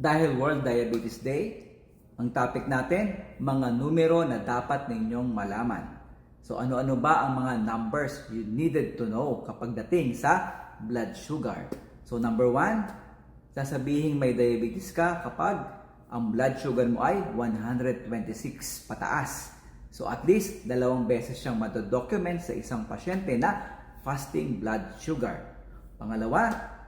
Dahil World Diabetes Day, ang topic natin, mga numero na dapat ninyong malaman. So ano-ano ba ang mga numbers you needed to know kapag dating sa blood sugar? So number one, sasabihin may diabetes ka kapag ang blood sugar mo ay 126 pataas. So at least dalawang beses siyang matodocument sa isang pasyente na fasting blood sugar. Pangalawa,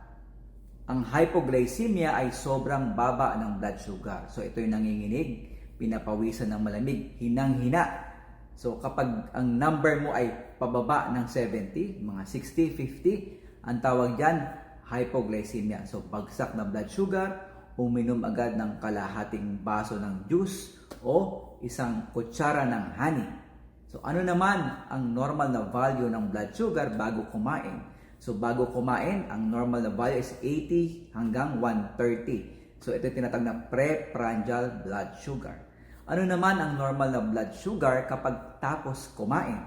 ang hypoglycemia ay sobrang baba ng blood sugar. So ito yung nanginginig, pinapawisan ng malamig, hinang-hina. So kapag ang number mo ay pababa ng 70, mga 60, 50, ang tawag diyan hypoglycemia. So bagsak na blood sugar, uminom agad ng kalahating baso ng juice o isang kutsara ng honey. So ano naman ang normal na value ng blood sugar bago kumain? So bago kumain, ang normal na value is 80 hanggang 130. So ito yung tinatawag na preprandial blood sugar. Ano naman ang normal na blood sugar kapag tapos kumain?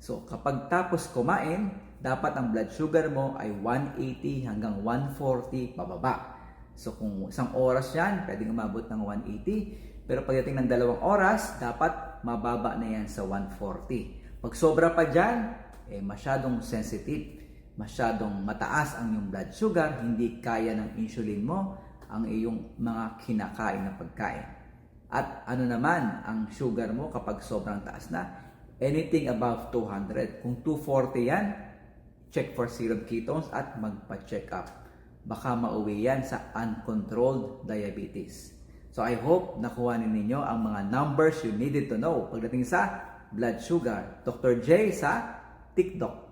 So kapag tapos kumain, dapat ang blood sugar mo ay 180 hanggang 140 pababa. So kung isang oras yan, pwedeng umabot ng 180. Pero pagdating ng dalawang oras, dapat mababa na yan sa 140. Pag sobra pa dyan, eh, masyadong sensitive masyadong mataas ang iyong blood sugar, hindi kaya ng insulin mo ang iyong mga kinakain na pagkain. At ano naman ang sugar mo kapag sobrang taas na? Anything above 200. Kung 240 yan, check for serum ketones at magpa-check up. Baka mauwi yan sa uncontrolled diabetes. So I hope nakuha ninyo ang mga numbers you needed to know pagdating sa blood sugar. Dr. J sa TikTok.